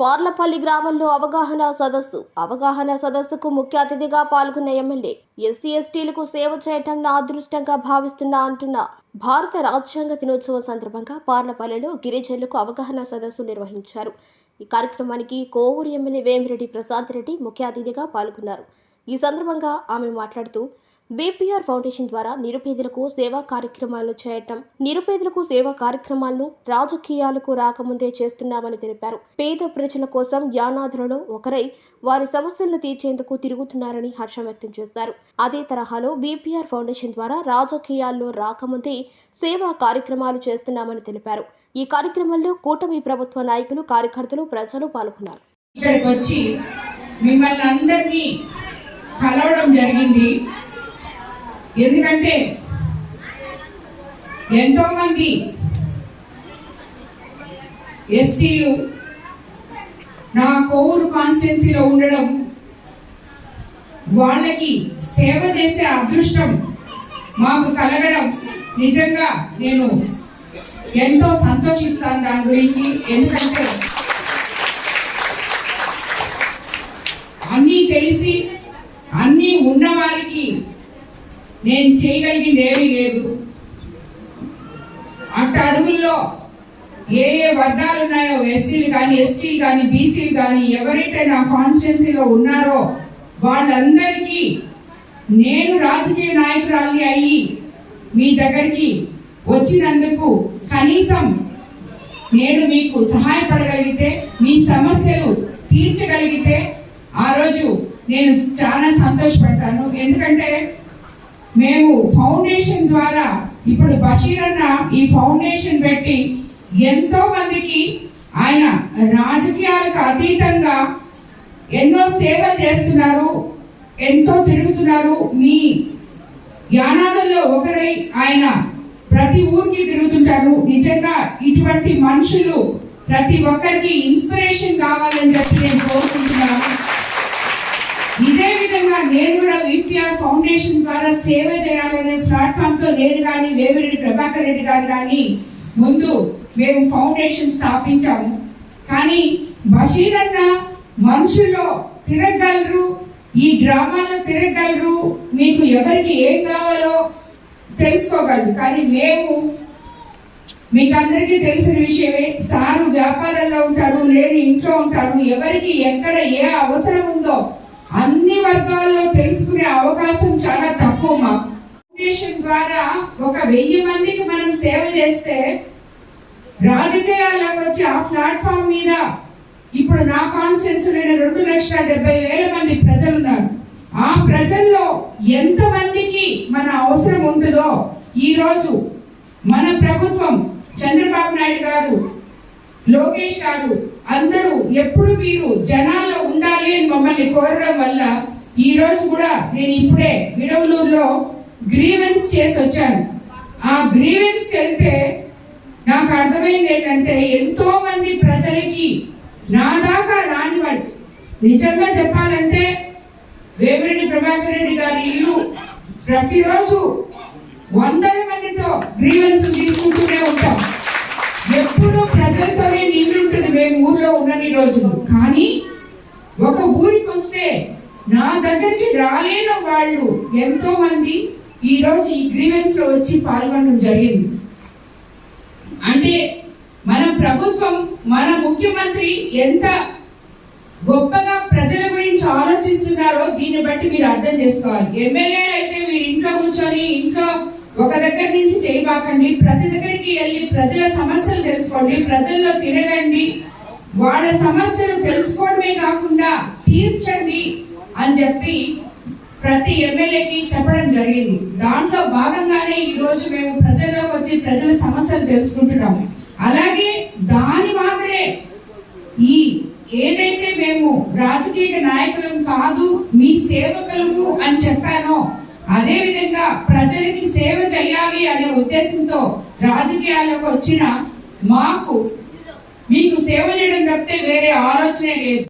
పార్లపల్లి గ్రామంలో అవగాహన సదస్సు. అవగాహన సదస్సుకు ముఖ్య అతిథిగా పాల్గొన్న ఎమ్మెల్యే ఎస్సీ ఎస్టీలకు సేవ చేయటం నా అదృష్టంగా భావిస్తున్నా అంటున్న. భారత రాజ్యాంగ దినోత్సవం సందర్భంగా పార్లపల్లిలో గిరిజనులకు అవగాహన సదస్సు నిర్వహించారు. ఈ కార్యక్రమానికి కోవూరు ఎమ్మెల్యే వేమిరెడ్డి ప్రశాంత్ రెడ్డి ముఖ్య అతిథిగా పాల్గొన్నారు. ఈ సందర్భంగా ఆమె మాట్లాడుతూ బీపీఆర్ ఫౌండేషన్ ద్వారా నిరుపేదలకు సేవా కార్యక్రమాలు చేయటం నిరుపేదలకు సేవా కార్యక్రమాలను రాజకీయాలకు రాకముందే చేస్తున్నామని తెలిపారు. పేద ప్రజల కోసం యానాదులలో ఒకరై వారి సమస్యలను తీర్చేందుకు తిరుగుతున్నారని హర్షం వ్యక్తం చేశారు. అదే తరహాలో బీపీఆర్ ఫౌండేషన్ ద్వారా రాజకీయాల్లో రాకముందే సేవా కార్యక్రమాలు చేస్తున్నామని తెలిపారు. ఈ కార్యక్రమంలో కూటమి ప్రభుత్వ నాయకులు కార్యకర్తలు ప్రజలు పాల్గొన్నారు. ఇక్కడికి వచ్చి మిమ్మల్ని అందరినీ కలవడం జరిగింది. ఎందుకంటే ఎంతో మంది ఎస్టీలు నా కోవూరు కాన్స్టిట్యున్సీలో ఉండడం వాళ్ళకి సేవ చేసే అదృష్టం మాకు కలగడం నిజంగా నేను ఎంతో సంతోషిస్తాను దాని గురించి. ఎందుకంటే అన్నీ తెలిసి అన్నీ ఉన్నవారికి నేను చేయగలిగింది ఏమీ లేదు. అట్ట అడుగుల్లో ఏ ఏ వర్గాలు ఉన్నాయో ఎస్సీలు కానీ ఎస్టీలు కానీ బీసీలు కానీ ఎవరైతే నా కాన్స్టిట్యున్సీలో ఉన్నారో వాళ్ళందరికీ నేను రాజకీయ నాయకురాల్ని అయ్యి మీ దగ్గరికి వచ్చినందుకు కనీసం నేను మీకు సహాయపడగలిగితే మీ సమస్యలు తీర్చగలిగితే ఆ రోజు నేను చాలా సంతోషపడతాను. ఎందుకంటే మేము ఫౌండేషన్ ద్వారా ఇప్పుడు బషీర్ అన్న ఈ ఫౌండేషన్ పెట్టి ఎంతో మందికి ఆయన రాజకీయాలకు అతీతంగా ఎన్నో సేవలు చేస్తున్నారు ఎంతో తిరుగుతున్నారు. మీ యానాదుల్లో ఒకరై ఆయన ప్రతి ఊరికి తిరుగుతుంటారు. నిజంగా ఇటువంటి మనుషులు ప్రతి ఒక్కరికి ఇన్స్పిరేషన్ కావాలని చెప్పి నేను కోరుకుంటున్నాను. విధంగా నేను కూడా విపిఆర్ ఫౌండేషన్ ద్వారా సేవ చేయాలనే ప్లాట్ఫామ్తో నేను కానీ వేమిరెడ్డి ప్రభాకర్ రెడ్డి గారు కానీ ముందు మేము ఫౌండేషన్ స్థాపించాము. కానీ బషీర్ అన్న మనుషుల్లో తిరగలరు ఈ గ్రామాల్లో తిరగలరు మీకు ఎవరికి ఏం కావాలో తెలుసుకోగలరు. కానీ మేము మీకు అందరికీ తెలిసిన విషయమే సారు వ్యాపారాల్లో ఉంటారు లేని ఇంట్లో ఉంటారు ఎవరికి ఎక్కడ ఏ అవసరం ఉందో చేసుకునే అవకాశం చాలా తక్కువ మాకు. ఫౌండేషన్ ద్వారా ఒక వెయ్యి మందికి మనం సేవ చేస్తే రాజకీయాల్లోకి వచ్చి ఆ ప్లాట్ఫామ్ మీద ఇప్పుడు నా కాన్స్టిట్యున్సీలో రెండు లక్షల డెబ్బై వేల మంది ప్రజలు ఉన్నారు ఆ ప్రజల్లో ఎంత మందికి మన అవసరం ఉంటుందో ఈ రోజు మన ప్రభుత్వం చంద్రబాబు నాయుడు గారు లోకేష్ గారు అందరూ ఎప్పుడు మీరు జనాల్లో ఉండాలి అని మమ్మల్ని కోరడం వల్ల ఈ రోజు కూడా నేను ఇప్పుడే విడవలూరులో గ్రీవెన్స్ చేసి వచ్చాను. ఆ గ్రీవెన్స్ వెళ్తే నాకు అర్థమైంది ఏంటంటే ఎంతో మంది ప్రజలకి నా దాకా రాని వాళ్ళు. నిజంగా చెప్పాలంటే వేమిరెడ్డి ప్రభాకర్ రెడ్డి గారి ఇల్లు ప్రతిరోజు వందల మందితో గ్రీవెన్స్ తీసుకుంటూనే ఉంటాం. ఎప్పుడు ప్రజలు నిండి ఉంటుంది మేము ఊర్లో ఉన్నన్ని రోజులు కానీ ఒక ఊరికి వస్తే నా దగ్గరికి రాలేని వాళ్ళు ఎంతో మంది ఈ ఈ గ్రీవెన్స్లో వచ్చి పాల్గొనడం జరిగింది. అంటే మన ప్రభుత్వం మన ముఖ్యమంత్రి ఎంత గొప్పగా ప్రజల గురించి ఆలోచిస్తున్నారో దీన్ని బట్టి మీరు అర్థం చేసుకోవాలి. ఎమ్మెల్యే అయితే మీరు ఇంట్లో కూర్చొని ఇంట్లో ఒక దగ్గర నుంచి చేయబాకండి ప్రతి దగ్గరికి వెళ్ళి ప్రజల సమస్యలు తెలుసుకోండి ప్రజల్లో తిరగండి వాళ్ళ సమస్యలు తెలుసుకోవడమే కాకుండా తీర్చండి అని చెప్పి ప్రతి ఎమ్మెల్యేకి చెప్పడం జరిగింది. దాంట్లో భాగంగానే ఈ రోజు మేము ప్రజల్లోకి వచ్చి ప్రజల సమస్యలు తెలుసుకుంటున్నాము అలాగే దాని మాదిరే ఈ ఏదైతే మేము రాజకీయ నాయకులం కాదు మీ సేవకులము అని చెప్పానో అదే విధంగా ప్రజలకి సేవ చేయాలి అనే ఉద్దేశంతో రాజకీయాల్లోకి వచ్చిన మాకు మీకు సేవ చేయడం తప్పితే వేరే ఆలోచనే లేదు.